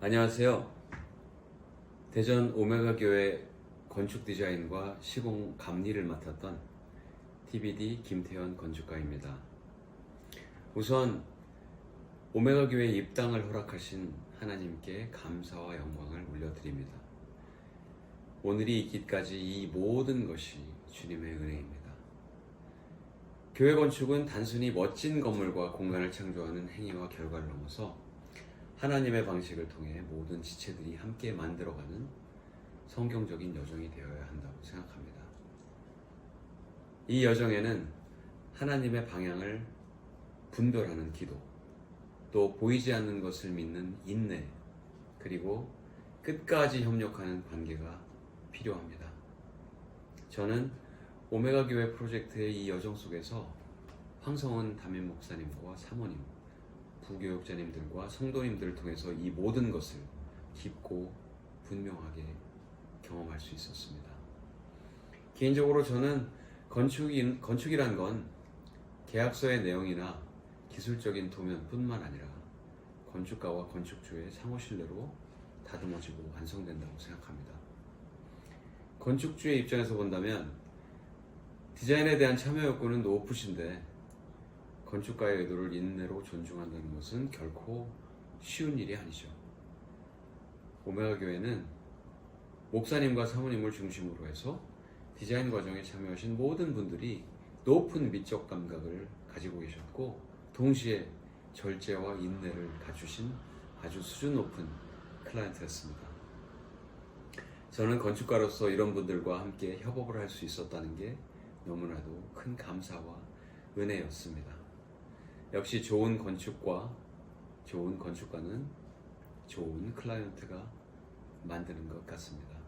안녕하세요. 대전 오메가 교회 건축 디자인과 시공 감리를 맡았던 TBD 김태현 건축가입니다. 우선 오메가 교회 입당을 허락하신 하나님께 감사와 영광을 올려드립니다. 오늘이 있기까지 이 모든 것이 주님의 은혜입니다. 교회 건축은 단순히 멋진 건물과 공간을 창조하는 행위와 결과를 넘어서 하나님의 방식을 통해 모든 지체들이 함께 만들어가는 성경적인 여정이 되어야 한다고 생각합니다. 이 여정에는 하나님의 방향을 분별하는 기도, 또 보이지 않는 것을 믿는 인내, 그리고 끝까지 협력하는 관계가 필요합니다. 저는 오메가 교회 프로젝트의 이 여정 속에서 황성원 담임 목사님과 사모님, 부교육자님들과 성도님들을 통해서 이 모든 것을 깊고 분명하게 경험할 수 있었습니다. 개인적으로 저는 건축인, 건축이란 건 계약서의 내용이나 기술적인 도면뿐만 아니라 건축가와 건축주의 상호 신뢰로 다듬어지고 완성된다고 생각합니다. 건축주의 입장에서 본다면 디자인에 대한 참여 욕구는 높으신데 건축가의 의도를 인내로 존중한다는 것은 결코 쉬운 일이 아니죠. 오메가 교회는 목사님과 사모님을 중심으로 해서 디자인 과정에 참여하신 모든 분들이 높은 미적 감각을 가지고 계셨고 동시에 절제와 인내를 갖추신 아주 수준 높은 클라이언트였습니다. 저는 건축가로서 이런 분들과 함께 협업을 할 수 있었다는 게 너무나도 큰 감사와 은혜였습니다. 역시 좋은 건축과 좋은 건축가는 좋은 클라이언트가 만드는 것 같습니다.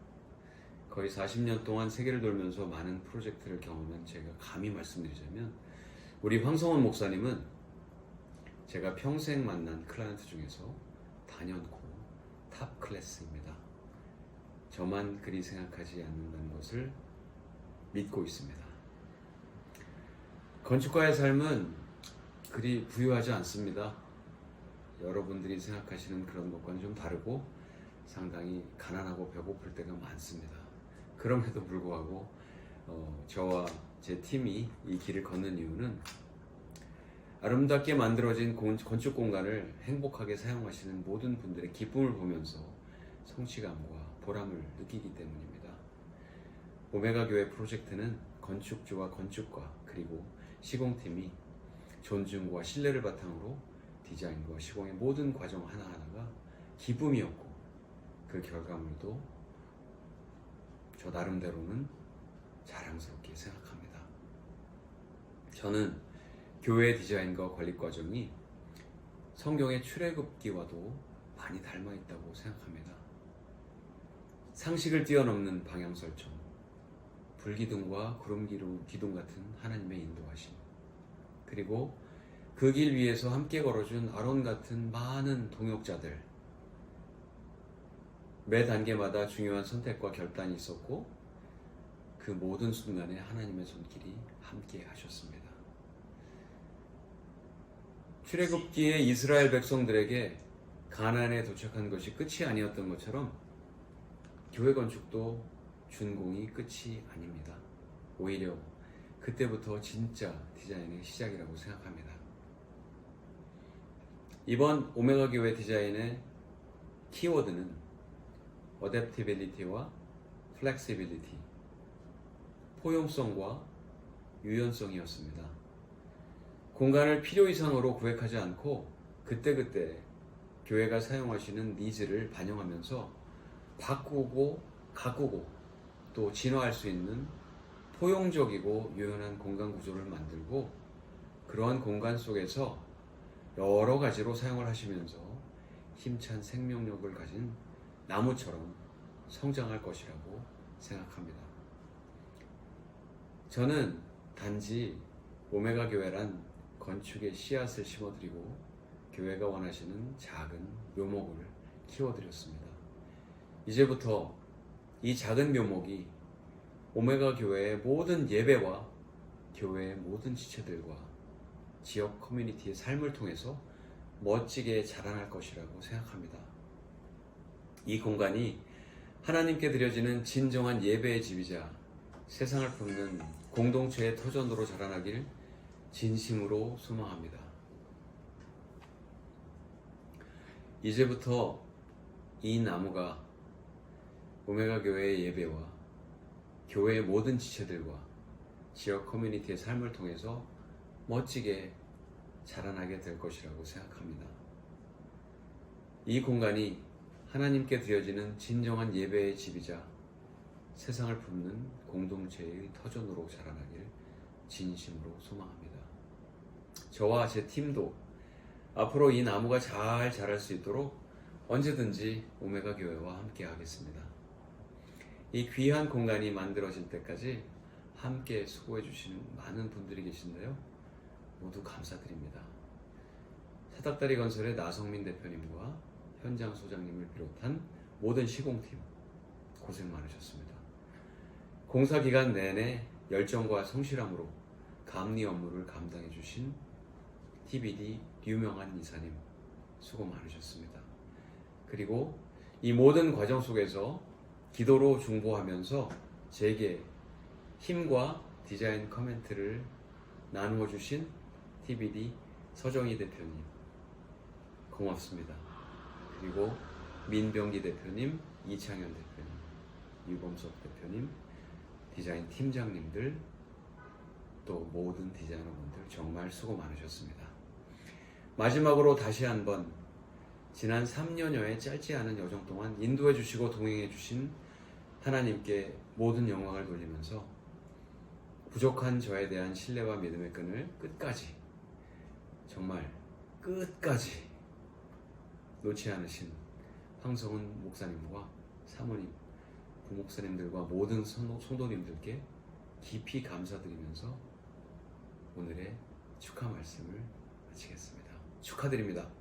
거의 40년 동안 세계를 돌면서 많은 프로젝트를 경험한 제가 감히 말씀드리자면 우리 황성원 목사님은 제가 평생 만난 클라이언트 중에서 단연코 탑 클래스입니다. 저만 그리 생각하지 않는다는 것을 믿고 있습니다. 건축가의 삶은 그리 부유하지 않습니다. 여러분들이 생각하시는 그런 것과는 좀 다르고 상당히 가난하고 배고플 때가 많습니다. 그럼에도 불구하고 어, 저와 제 팀이 이 길을 걷는 이유는 아름답게 만들어진 건- 건축 공간을 행복하게 사용하시는 모든 분들의 기쁨을 보면서 성취감과 보람을 느끼기 때문입니다. 오메가 교회 프로젝트는 건축주와 건축가 그리고 시공팀이 존중과 신뢰를 바탕으로 디자인과 시공의 모든 과정 하나하나가 기쁨이었고 그 결과물도 저 나름대로는 자랑스럽게 생각합니다. 저는 교회 디자인과 관리 과정이 성경의 출애굽기와도 많이 닮아 있다고 생각합니다. 상식을 뛰어넘는 방향 설정, 불기둥과 구름 기둥 같은 하나님의 인도하심, 그리고 그 길 위에서 함께 걸어준 아론 같은 많은 동역자들, 매 단계마다 중요한 선택과 결단이 있었고 그 모든 순간에 하나님의 손길이 함께 하셨습니다. 출애굽기의 이스라엘 백성들에게 가나안에 도착한 것이 끝이 아니었던 것처럼 교회 건축도 준공이 끝이 아닙니다. 오히려 그때부터 진짜 디자인의 시작이라고 생각합니다. 이번 오메가 교회 디자인의 키워드는 어댑티빌리티와 플렉시빌리티, 포용성과 유연성이었습니다. 공간을 필요 이상으로 구획하지 않고 그때그때 교회가 사용하시는 니즈를 반영하면서 바꾸고 가꾸고 또 진화할 수 있는 포용적이고 유연한 공간 구조를 만들고 그러한 공간 속에서 여러 가지로 사용을 하시면서 힘찬 생명력을 가진 나무처럼 성장할 것이라고 생각합니다. 저는 단지 오메가 교회란 건축의 씨앗을 심어드리고 교회가 원하시는 작은 묘목을 키워드렸습니다. 이제부터 이 작은 묘목이 오메가 교회의 모든 예배와 교회의 모든 지체들과 지역 커뮤니티의 삶을 통해서 멋지게 자라날 것이라고 생각합니다. 이 공간이 하나님께 드려지는 진정한 예배의 집이자 세상을 품는 공동체의 터전으로 자라나길 진심으로 소망합니다. 이제부터 이 나무가 오메가 교회의 예배와 교회의 모든 지체들과 지역 커뮤니티의 삶을 통해서 멋지게 자라나게 될 것이라고 생각합니다. 이 공간이 하나님께 드려지는 진정한 예배의 집이자 세상을 품는 공동체의 터전으로 자라나길 진심으로 소망합니다. 저와 제 팀도 앞으로 이 나무가 잘 자랄 수 있도록 언제든지 오메가 교회와 함께 하겠습니다. 이 귀한 공간이 만들어질 때까지 함께 수고해 주시는 많은 분들이 계신데요. 모두 감사드립니다. 사닥다리 건설의 나성민 대표님과 현장 소장님을 비롯한 모든 시공팀 고생 많으셨습니다. 공사 기간 내내 열정과 성실함으로 감리 업무를 감당해 주신 TBD 유명한 이사님 수고 많으셨습니다. 그리고 이 모든 과정 속에서 기도로 중보하면서 제게 힘과 디자인 커멘트를 나누어 주신 TBD 서정희 대표님 고맙습니다. 그리고 민병기 대표님, 이창현 대표님, 유범석 대표님, 디자인 팀장님들 또 모든 디자이너분들 정말 수고 많으셨습니다. 마지막으로 다시 한번 지난 3년여의 짧지 않은 여정 동안 인도해 주시고 동행해 주신 하나님께 모든 영광을 돌리면서 부족한 저에 대한 신뢰와 믿음의 끈을 끝까지 정말 끝까지 놓지 않으신 황성은 목사님과 사모님, 부목사님들과 모든 성도, 성도님들께 깊이 감사드리면서 오늘의 축하 말씀을 마치겠습니다. 축하드립니다.